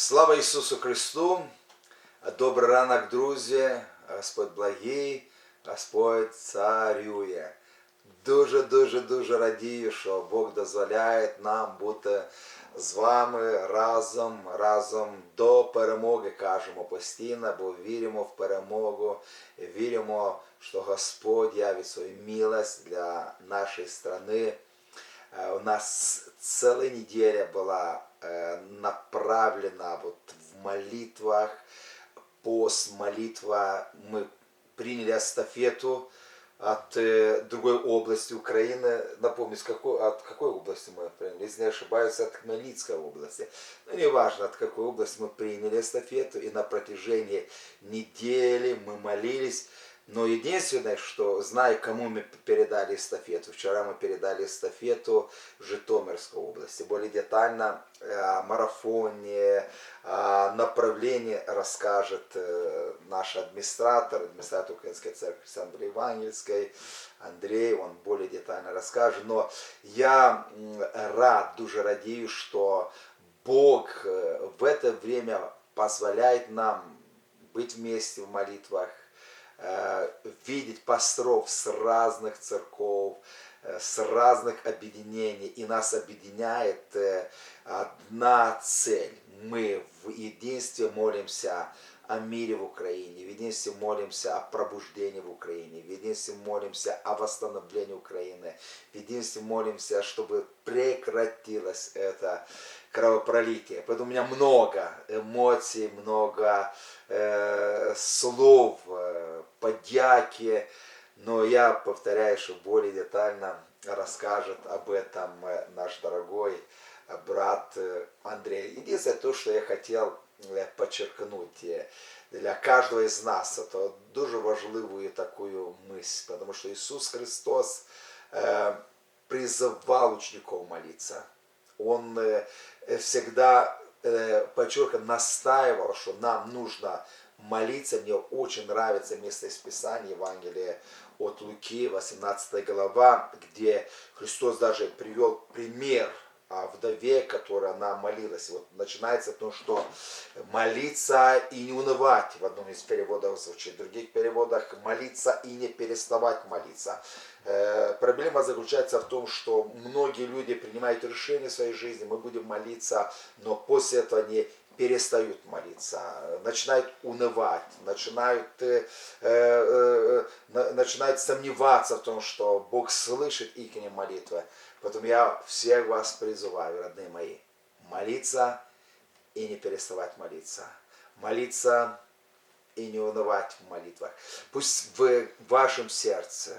Слава Ісусу Христу! Добрий ранок, друзі! Господь благий, Господь царює. Дуже, дуже, радію, що Бог дозволяє нам бути з вами разом, разом до перемоги, кажемо постійно, бо віримо в перемогу, віримо, що Господь явить свою милость для нашої страни. Э, У нас целая неделя была э, направлена вот в молитвах, пост, молитва. Мы приняли эстафету от э, другой области Украины. Напомню, с какой, от какой области мы приняли? Если не ошибаюсь, от Хмельницкой области. Ну, неважно, от какой области мы приняли эстафету. И на протяжении недели мы молились. Но единственное, что знаю, кому мы передали эстафету. Вчера мы передали эстафету Житомирской области. Более детально э, о марафоне, о направлении расскажет э, наш администратор, администратор Украинской церкви Александра Евангельской, Андрей, он более детально расскажет. Но я рад, дуже радію, что Бог э, в это время позволяет нам быть вместе в молитвах, видеть пасторов с разных церков, э, с разных объединений. И нас объединяет э, одна цель. Мы в единстве молимся о мире в Украине, в единстве молимся о пробуждении в Украине, в единстве молимся о восстановлении Украины, в единстве молимся, чтобы прекратилось это кровопролитие. Поэтому у меня много эмоций, много э, слов, э, подяки, но я повторяю, что более детально расскажет об этом э, наш дорогой э, брат э, Андрей. Единственное то, что я хотел подчеркнуть для каждого из нас, это дуже важливую такую мысль, потому что Иисус Христос призывал учеников молиться. Он всегда подчеркивал, настаивал, что нам нужно молиться. Мне очень нравится место из Писания, Евангелие от Луки, 18 глава, где Христос даже привел пример о вдове, которая она молилась. Вот начинается то, что молиться и не унывать, в одном из переводов звучит, в других переводах молиться и не переставать молиться. Э, Проблема заключается в том, что многие люди принимают решения в своей жизни, мы будем молиться, но после этого они перестают молиться, начинают унывать, начинают, э, э, э, начинают сомневаться в том, что Бог слышит их молитвы. Поэтому я всех вас призываю, родные мои, молиться и не переставать молиться. Молиться и не унывать в молитвах. Пусть в вашем сердце,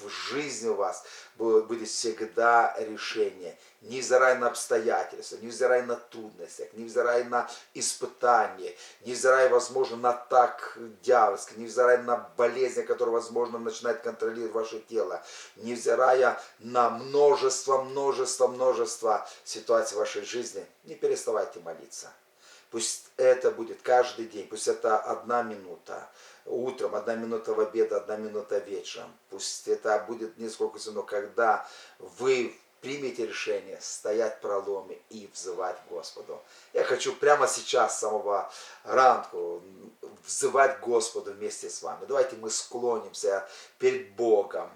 в жизни у вас бу- будет всегда решение, невзирая на обстоятельства, невзирая на трудностях, невзирая на испытания, невзирая, возможно, на так дьявольский, невзирая на болезни, которые, возможно, начинают контролировать ваше тело, невзирая на множество, множество, множество ситуаций в вашей жизни, не переставайте молиться. Пусть это будет каждый день, пусть это одна минута утром, одна минута в обед, одна минута вечером. Пусть это будет несколько но когда вы примете решение стоять в проломе и взывать Господу. Я хочу прямо сейчас, с самого ранку, взывать Господу вместе с вами. Давайте мы склонимся перед Богом.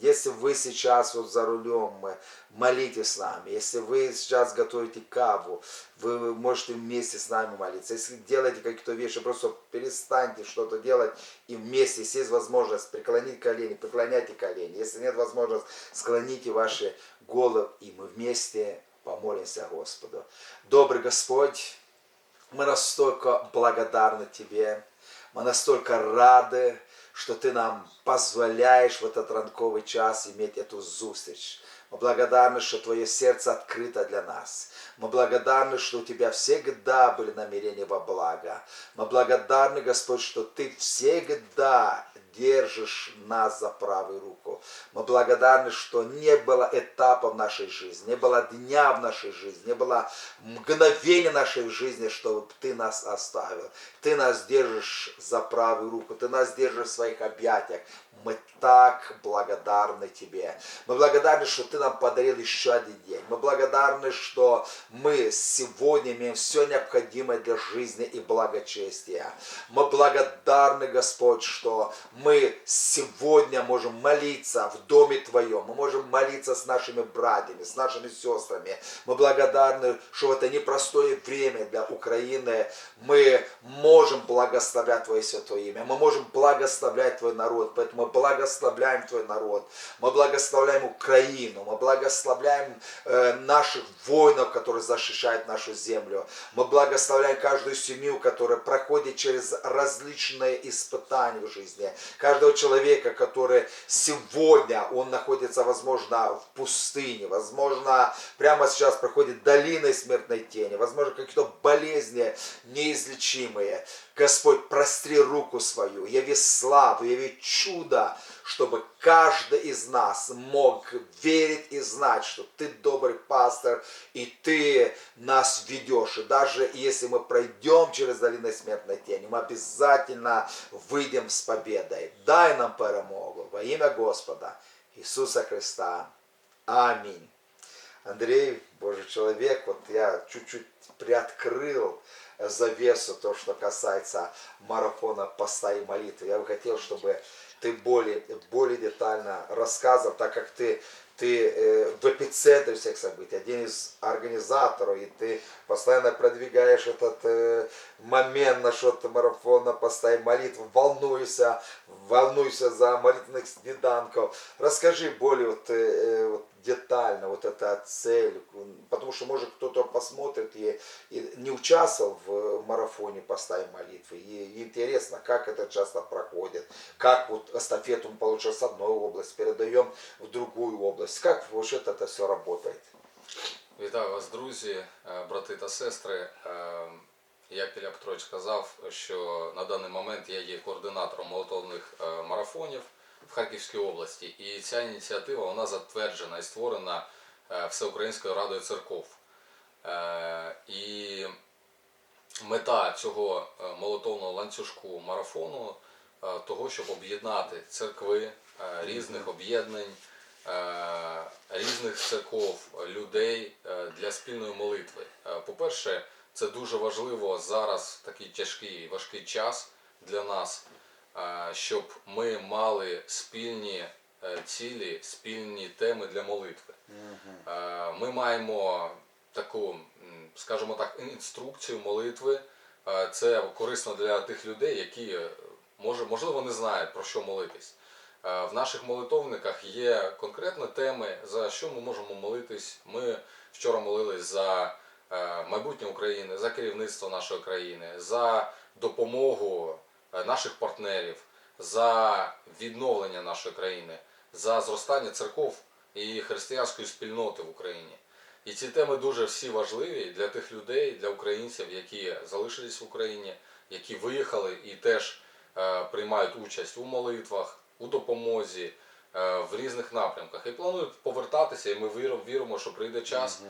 Если вы сейчас вот за рулем, э, молитесь с нами. Если вы сейчас готовите каву, вы можете вместе с нами молиться. Если делаете какие-то вещи, просто перестаньте что-то делать и вместе, если есть возможность преклонить колени, преклоняйте колени. Если нет возможности, склоните ваши головы, и мы вместе помолимся Господу. Добрый Господь, мы настолько благодарны Тебе, мы настолько рады, что Ты нам позволяешь в этот ранковый час иметь эту зустріч. Мы благодарны, что Твое сердце открыто для нас. Мы благодарны, что у Тебя всегда были намерения во благо. Мы благодарны, Господь, что Ты всегда держишь нас за правую руку. Мы благодарны, что не было этапа в нашей жизни, не было дня в нашей жизни, не было мгновения нашей жизни, чтобы Ты нас оставил. Ты нас держишь за правую руку, Ты нас держишь в своих объятиях. Мы так благодарны Тебе. Мы благодарны, что Ты нам подарил еще один день. Мы благодарны, что мы сегодня имеем все необходимое для жизни и благочестия. Мы благодарны, Господь, что мы сегодня можем молиться в Доме Твоем. Мы можем молиться с нашими братьями, с нашими сестрами. Мы благодарны, что в это непростое время для Украины мы можем благословлять Твое Святое Имя. Мы можем благословлять Твой народ. Поэтому мы благословляем Твой народ. Мы благословляем Украину. Мы благословляем э, наших воинов, которые защищают нашу землю. Мы благословляем каждую семью, которая проходит через различные испытания в жизни. Каждого человека, который сегодня, он находится, возможно, в пустыне. Возможно, прямо сейчас проходит долиной смертной тени. Возможно, какие-то болезни неизлечимые. Господь, простри руку свою, яви славу, яви чудо, чтобы каждый из нас мог верить и знать, что Ты добрый пастор, и Ты нас ведешь. И даже если мы пройдем через долину смертной тени, мы обязательно выйдем с победой. Дай нам перемогу во имя Господа Иисуса Христа. Аминь. Андрей, Божий человек, вот я чуть-чуть приоткрыл завесу, то, что касается марафона поста и молитвы. Я бы хотел, чтобы ты более, более детально рассказывал, так как ты, ты э, в эпицентре всех событий, один из организаторов, и ты постоянно продвигаешь этот э, момент насчет марафона поста и молитвы, волнуешься, волнуешься за молитвенных снеданков. Расскажи более вот, э, э, вот детально вот эта цель, потому что может кто-то посмотрит и, и не участвовал в марафоне поста и молитвы, и, и интересно, как это часто проходит, как вот эстафету мы получим с одной области, передаем в другую область, как вообще это все работает. Вітаю вас, друзі, е, брати та сестри. Е, Як Ілля Петрович сказав, що на даний момент я є координатором молотовних е, марафонів В Харківській області. І ця ініціатива вона затверджена і створена е, Всеукраїнською радою церков. Е, І мета цього е, молотовного ланцюжку марафону того, щоб об'єднати церкви різних об'єднань, різних церков, людей для спільної молитви. По-перше, це дуже важливо зараз такий тяжкий важкий час для нас, щоб ми мали спільні е, цілі, спільні теми для молитви. Е, Ми маємо таку, скажімо так, інструкцію молитви. Е, Це корисно для тих людей, які е, може, можливо не знають про що молитись. Е, В наших молитовниках є конкретні теми, за що ми можемо молитись. Ми вчора молились за е, майбутнє України, за керівництво нашої країни, за допомогу е, наших партнерів, за відновлення нашої країни, за зростання церков і християнської спільноти в Україні. І ці теми дуже всі важливі для тих людей, для українців, які залишились в Україні, які виїхали і теж е, приймають участь у молитвах, у допомозі е, в різних напрямках. І планують повертатися, і ми віримо, що прийде час,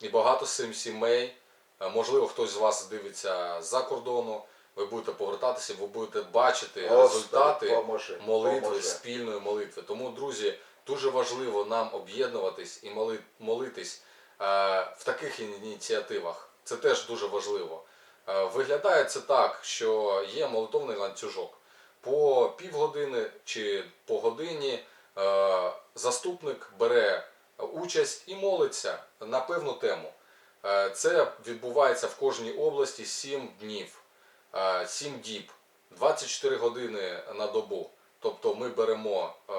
і багато сім сімей, е, можливо, хтось з вас дивиться з-за кордону. Ви будете повертатися, ви будете бачити Господи, результати поможи, молитви, поможи. спільної молитви. Тому, друзі, дуже важливо нам об'єднуватись і моли- молитись е, в таких ініціативах. Це теж дуже важливо. Е, Виглядає це так, що є молитовний ланцюжок. По півгодини чи по годині е, заступник бере участь і молиться на певну тему. Е, Це відбувається в кожній області 7 днів, 7 діб, 24 години на добу. Тобто ми беремо е,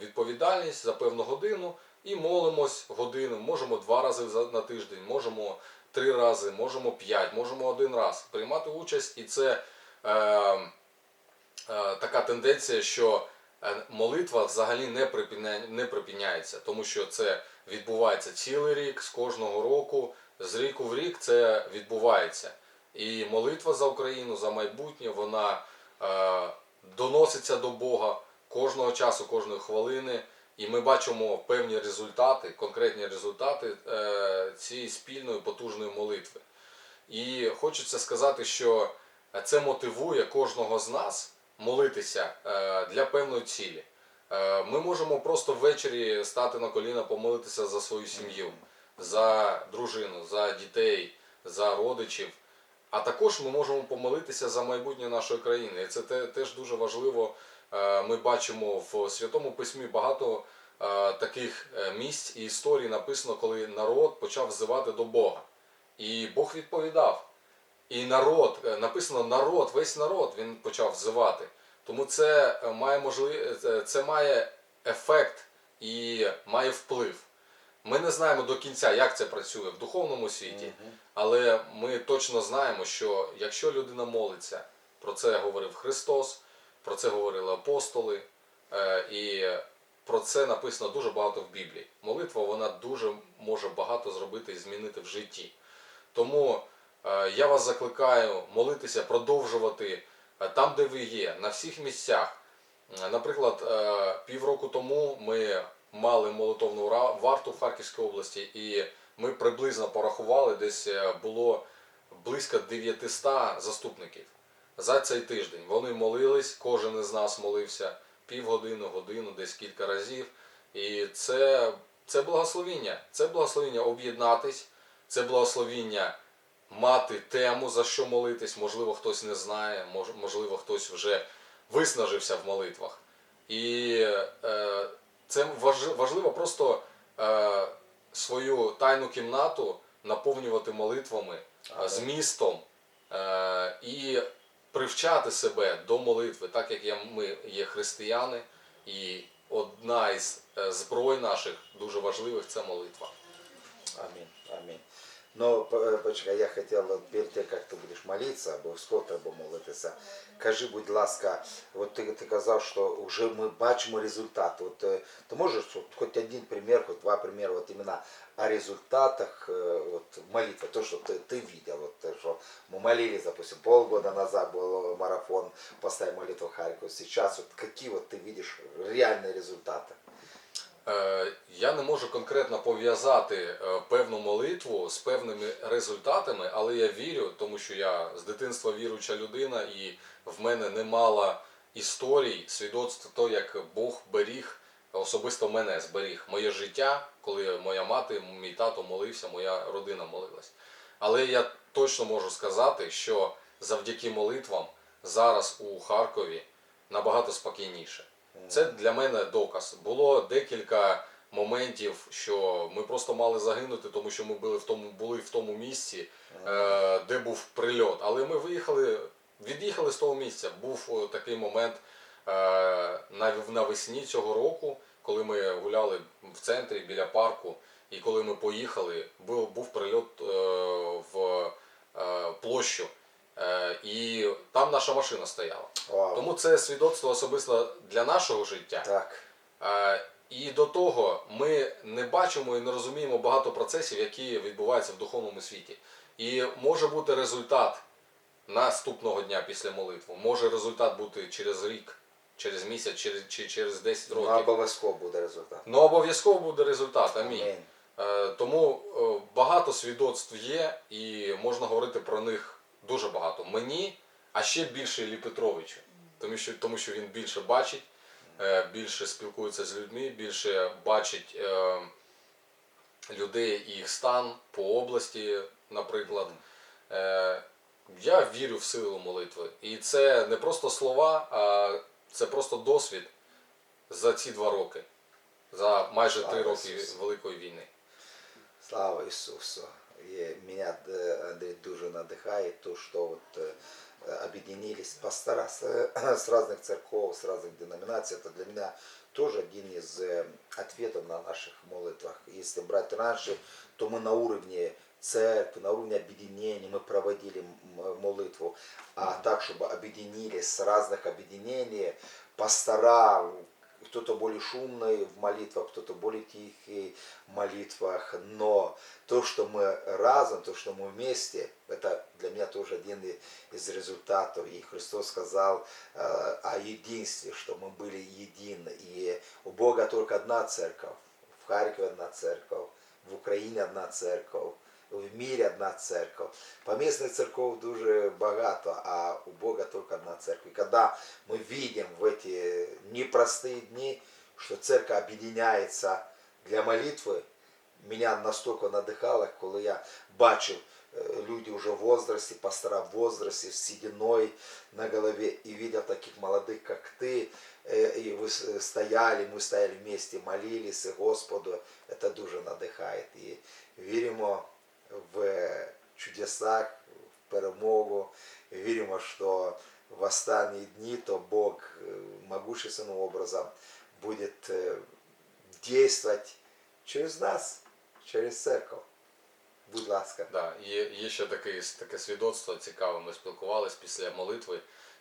відповідальність за певну годину і молимось годину. Можемо два рази на тиждень, можемо три рази, можемо п'ять, можемо один раз приймати участь. І це е, е, така тенденція, що е, молитва взагалі не припиняє, не припиняється, тому що це відбувається цілий рік, з кожного року, з ріку в рік це відбувається. І молитва за Україну, за майбутнє, вона е, доноситься до Бога кожного часу, кожної хвилини, і ми бачимо певні результати, конкретні результати е, цієї спільної потужної молитви. І хочеться сказати, що це мотивує кожного з нас молитися е, для певної цілі. Е, Ми можемо просто ввечері стати на коліна, помолитися за свою сім'ю, за дружину, за дітей, за родичів. А також ми можемо помолитися за майбутнє нашої країни. І це теж дуже важливо. Е, Ми бачимо в Святому Письмі багато е, таких е, місць і історій написано, коли народ почав взивати до Бога. І Бог відповідав. І народ, написано народ, весь народ він почав взивати. Тому це має можливість, це має ефект і має вплив. Ми не знаємо до кінця, як це працює в духовному світі, але ми точно знаємо, що якщо людина молиться, про це говорив Христос, про це говорили апостоли, е, і про це написано дуже багато в Біблії. Молитва вона дуже може багато зробити і змінити в житті. Тому е, я вас закликаю молитися, продовжувати е, там, де ви є, на всіх місцях. Наприклад, півроку тому ми мали молитовну варту в Харківській області, і ми приблизно порахували, десь е, було близько 900 заступників за цей тиждень. Вони молились, кожен із нас молився півгодини, годину, десь кілька разів. І це, це благословіння. Це благословіння об'єднатись, це благословіння мати тему, за що молитись. Можливо, хтось не знає, можливо, хтось вже виснажився в молитвах. І е, це важ- важливо просто е, свою тайну кімнату наповнювати молитвами, е, змістом е, і привчати себе до молитви, так як я, ми є християни, і одна із е, зброй наших дуже важливих це молитва. Амінь. аминь. Но, э, почекай, я хотел, перед тем, як ти будеш молитися, обов'язково треба молитися. Кажи, будь ласка, Вот ты, ты сказал, что уже мы, бачимо результат. Вот, э, ты можешь от, хоч один пример, хоть два примера, вот іменно о результатах э, вот молитви, то, что ты ти видел, вот то, что мы молились, допустим, полгода назад был марафон «Поставь молитву Харькову», сейчас вот какие вот ты видишь реальные результаты? Е, Я не можу конкретно пов'язати е, певну молитву з певними результатами, але я вірю, тому що я з дитинства віруюча людина, і в мене немало історій, свідоцтв того, як Бог беріг особисто мене зберіг моє життя, коли моя мати, мій тато молився, моя родина молилась. Але я точно можу сказати, що завдяки молитвам зараз у Харкові набагато спокійніше. Це для мене доказ. Було декілька моментів, що ми просто мали загинути, тому що ми були в тому, були в тому місці, е, де був прильот. Але ми виїхали, від'їхали з того місця. Був такий момент е, навесні цього року, коли ми гуляли в центрі біля парку, і коли ми поїхали, був, був прильот е, в е, площу. Е, і там наша машина стояла. Вау. Тому це свідоцтво особисто для нашого життя. Так. Е, І до того ми не бачимо і не розуміємо багато процесів, які відбуваються в духовному світі. І може бути результат наступного дня після молитви, може результат бути через рік, через місяць, через, чи через 10 Ну, років. обов'язково буде результат. Ну обов'язково буде результат. Амінь. Амінь. Е, Тому е, багато свідоцтв є, і можна говорити про них дуже багато. Мені, а ще більше Іллі Петровичу, тому що, тому що він більше бачить, е, більше спілкується з людьми, більше бачить е, людей і їх стан по області, наприклад. Е, Я вірю в силу молитви. І це не просто слова, а це просто досвід за ці два роки, за майже Слава три роки. Великої війни. Слава Ісусу. І мене е, Андрій дуже надихає то, що от е, объединились пастора с, с разных церков, с разных деноминаций. Это для меня тоже один из э, ответов на наших молитвах. Если брать раньше, то мы на уровне церкви, на уровне объединений мы проводили м- молитву. А так, чтобы объединились с разных объединений, пастора, кто-то более шумный в молитвах, кто-то более тихий в молитвах, но то, что мы разом, то, что мы вместе, это для меня тоже один и- из результатов. И Христос сказал э, о единстве, что мы были едины. И у Бога только одна церковь. В Харькове одна церковь, в Україні одна церковь, в мире одна церковь. Поместных церков дуже багато, а у Бога только одна церковь. И когда мы видим в эти непростые дни, что церковь объединяется для молитвы, меня настолько надихало, коли я бачив э, люди уже в возрасте, пастора в возрасте, с сединой на голове, и видел таких молодых, как ты, э, и вы с- стояли, мы стояли вместе, молились и Господу, это дуже надихає. І віримо в чудесах, в перемогу, віримо, що в останні дні то Бог э, могущественным образом будет э, действовать через нас, через церковь. Будь ласка. Да, є, є ще таке, таке свідоцтво цікаве. Ми спілкувалися після молитви,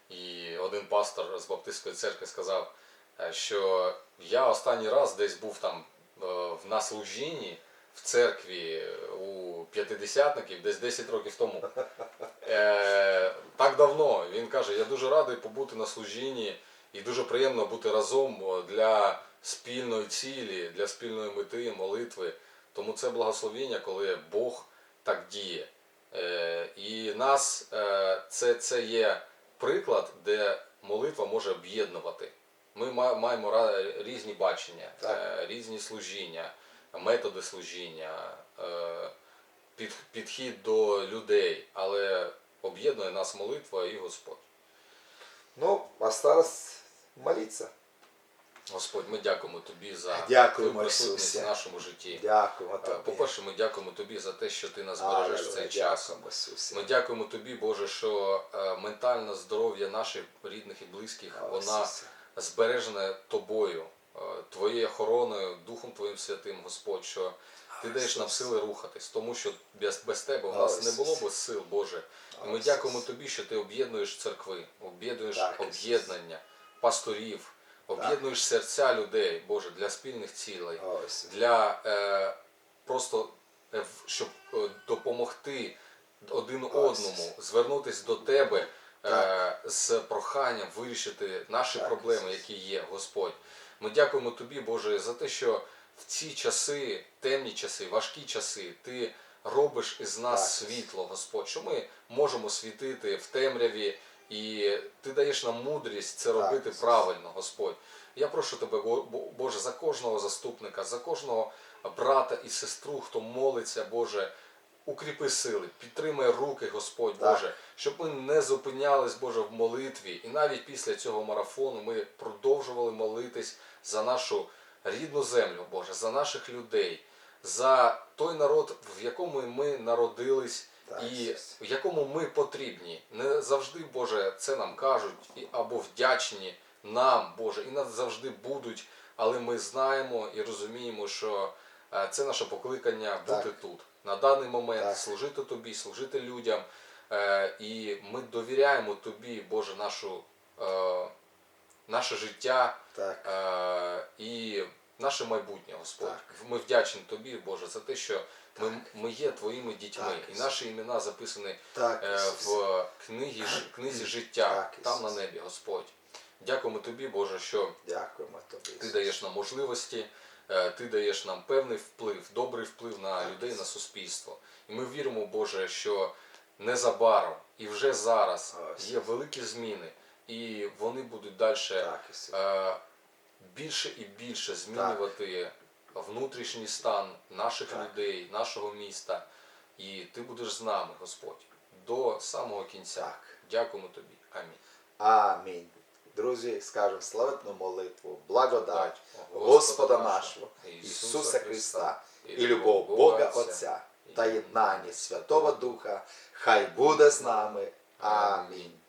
і один пастор з Баптистської церкви сказав, е, що я останній раз десь був там е, в- на служінні в церкві у п'ятидесятників десь 10 років тому. Е, так давно. Він каже, я дуже радий побути на служінні і дуже приємно бути разом для спільної цілі, для спільної мети, молитви. Тому це благословення, коли Бог так діє. Е, і нас е, це, це є приклад, де молитва може об'єднувати. Ми маємо різні бачення, Так. е, різні служіння, методи служіння, е, під, підхід до людей, але об'єднує нас молитва і Господь. Ну, осталось молиться. Господь, ми дякуємо тобі за Дякуємо, твою присутність Ісусе. в нашому житті. Дякуємо Е, тобі. По-перше, ми дякуємо тобі за те, що ти нас бережеш цей час. Ісусе. Ми дякуємо тобі, Боже, що е, ментальне здоров'я наших рідних і близьких, О, вона Ісусе. збережена тобою, твоєю охороною, Духом Твоїм Святим, Господь, що ти даєш нам сили рухатись, тому що без, без тебе у О, нас не було б сил, Боже. І ми дякуємо тобі, що ти об'єднуєш церкви, об'єднуєш об'єднання, пасторів, об'єднуєш серця людей, Боже, для спільних цілей для е, просто е, щоб е, допомогти один одному, звернутися до тебе е, з проханням вирішити наші проблеми, які є, Господь. Ми дякуємо тобі, Боже, за те, що в ці часи, темні часи, важкі часи, ти робиш із нас Так. світло, Господь, що ми можемо світити в темряві, і ти даєш нам мудрість це Так, робити Ісус. правильно, Господь. Я прошу тебе, Бо- Бо- Боже, за кожного заступника, за кожного брата і сестру, хто молиться, Боже, укріпи сили, підтримай руки, Господь Так. Боже, щоб ми не зупинялись, Боже, в молитві. І навіть після цього марафону ми продовжували молитись за нашу рідну землю, Боже, за наших людей, за той народ, в якому ми народились. І в якому ми потрібні. Не завжди, Боже, це нам кажуть або вдячні нам, Боже, і нас завжди будуть, але ми знаємо і розуміємо, що е, це наше покликання Так. бути тут. На даний момент Так. служити тобі, служити людям. Е, І ми довіряємо тобі, Боже, нашу, е, наше життя Так. е, і наше майбутнє, Господь. Так. Ми вдячні тобі, Боже, за те, що ми, ми є твоїми дітьми, Так, і наші імена записані Так, е, в книгі, книзі життя, Так, там на небі, Господь. Дякуємо тобі, Боже, що Дякуємо тобі. ти даєш нам можливості, е, ти даєш нам певний вплив, добрий вплив на людей, на суспільство. І ми віримо, Боже, що незабаром і вже зараз є великі зміни, і вони будуть далі Так, е, більше і більше змінювати внутрішній стан наших Так. людей, нашого міста. І ти будеш з нами, Господь, до самого кінця. Так. Дякуємо тобі. Амінь. Амінь. Друзі, скажемо славетну молитву, благодать Господа Господа нашого, Ісуса Ісуса Христа, і любов Бога Отця та єднання Святого Духа, хай буде з нами. Амінь.